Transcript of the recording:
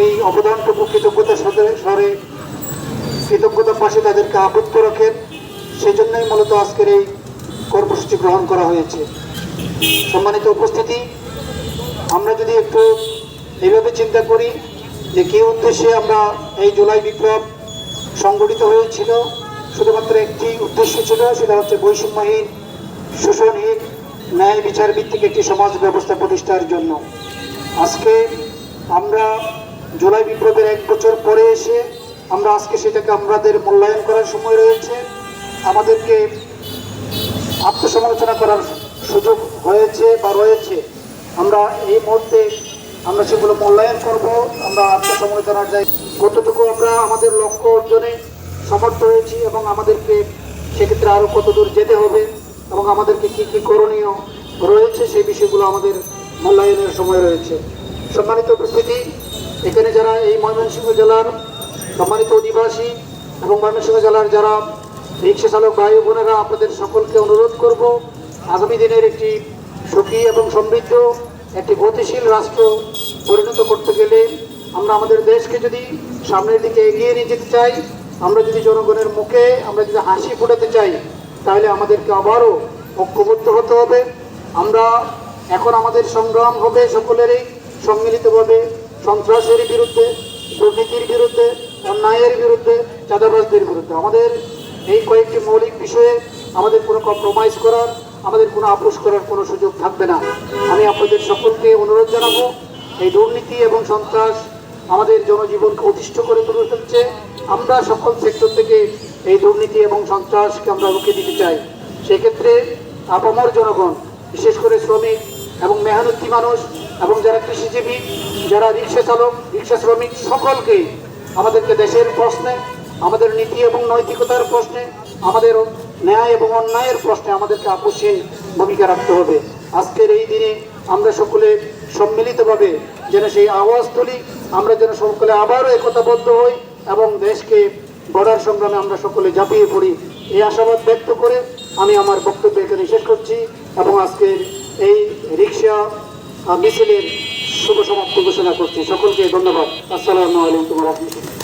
এই অবদানটুকু কৃতজ্ঞতার সাথে স্বরে কৃতজ্ঞতার পাশে তাদেরকে আবদ্ধ রাখেন সেই জন্যই মূলত আজকের এই কর্মসূচি গ্রহণ করা হয়েছে। সম্মানিত উপস্থিতি, আমরা যদি একটু এইভাবে চিন্তা করি যে কী উদ্দেশ্যে আমরা এই জুলাই বিপ্লব সংগঠিত হয়েছিল, শুধুমাত্র একটি উদ্দেশ্য ছিল, সেটা হচ্ছে বৈষম্যহীন, শোষণহীন, ন্যায় বিচার ভিত্তিক একটি সমাজ ব্যবস্থা প্রতিষ্ঠার জন্য। আজকে আমরা জুলাই বিপ্লবের এক বছর পরে এসে আমরা আজকে সেটাকে আমাদের মূল্যায়ন করার সময় রয়েছে। আমাদেরকে আত্মসমালোচনা করার সুযোগ হয়েছে বা রয়েছে। আমরা এই মুহূর্তে আমরা সেগুলো মূল্যায়ন করব। আমরা আত্মসমালোচনার যাই কতটুকু আমরা আমাদের লক্ষ্য অর্জনে সমর্থ হয়েছি এবং আমাদেরকে সেক্ষেত্রে আরও কত দূর যেতে হবে এবং আমাদেরকে কি কি করণীয় রয়েছে সেই বিষয়গুলো আমাদের মূল্যায়নের সময় রয়েছে। সম্মানিত উপস্থিতি। এখানে যারা এই ময়মনসিংহ জেলার সম্মানিত অধিবাসী এবং ময়মনসিংহ জেলার যারা রিক্সা চালক ভাই বোনেরা, আপনাদের সকলকে অনুরোধ করব, আগামী দিনের একটি সুখী এবং সমৃদ্ধ, একটি গতিশীল রাষ্ট্র পরিণত করতে গেলে আমরা আমাদের দেশকে যদি সামনের দিকে এগিয়ে নিয়ে যেতে চাই, আমরা যদি জনগণের মুখে আমরা যদি হাসি ফোটাতে চাই, তাহলে আমাদেরকে আবারও ঐক্যবদ্ধ হতে হবে। আমরা এখন আমাদের সংগ্রাম হবে সকলেরই। সম্মিলিতভাবে সন্ত্রাসের বিরুদ্ধে, দুর্নীতির বিরুদ্ধে, অন্যায়ের বিরুদ্ধে, চাঁদাবাজদের বিরুদ্ধে। আমাদের এই কয়েকটি মৌলিক বিষয়ে আমাদের কোনো কম্প্রোমাইজ করার, আমাদের কোনো আপোষ করার কোনো সুযোগ থাকবে না। আমি আপনাদের সকলকে অনুরোধ জানাব, এই দুর্নীতি এবং সন্ত্রাস আমাদের জনজীবনকে অতিষ্ঠ করে তুলে ফেলছে আমরা সকল সেক্টর থেকে এই দুর্নীতি এবং সন্ত্রাসকে আমরা রুখে দিতে চাই। সেক্ষেত্রে আপামর জনগণ, বিশেষ করে শ্রমিক এবং মেহনতি মানুষ এবং যারা কৃষিজীবী, যারা রিক্সা চালক, রিক্সা শ্রমিক, সকলকে আমাদেরকে দেশের প্রশ্নে, আমাদের নীতি এবং নৈতিকতার প্রশ্নে, আমাদের ন্যায় এবং অন্যায়ের প্রশ্নে আমাদেরকে আপোষহীন ভূমিকা রাখতে হবে। আজকের এই দিনে আমরা সকলে সম্মিলিতভাবে যেন সেই আওয়াজ তুলি, আমরা যেন সকলে আবারও একতাবদ্ধ হই এবং দেশকে গড়ার সংগ্রামে আমরা সকলে ঝাঁপিয়ে পড়ি। এই আশাবাদ ব্যক্ত করে আমি আমার বক্তব্য এখানে শেষ করছি এবং আজকের এই রিক্সা মিছিলের শুভ সমাপ্তি ঘোষণা করছি। সকলকে ধন্যবাদ। আসসালামু আলাইকুম রহমতুল্লাহ।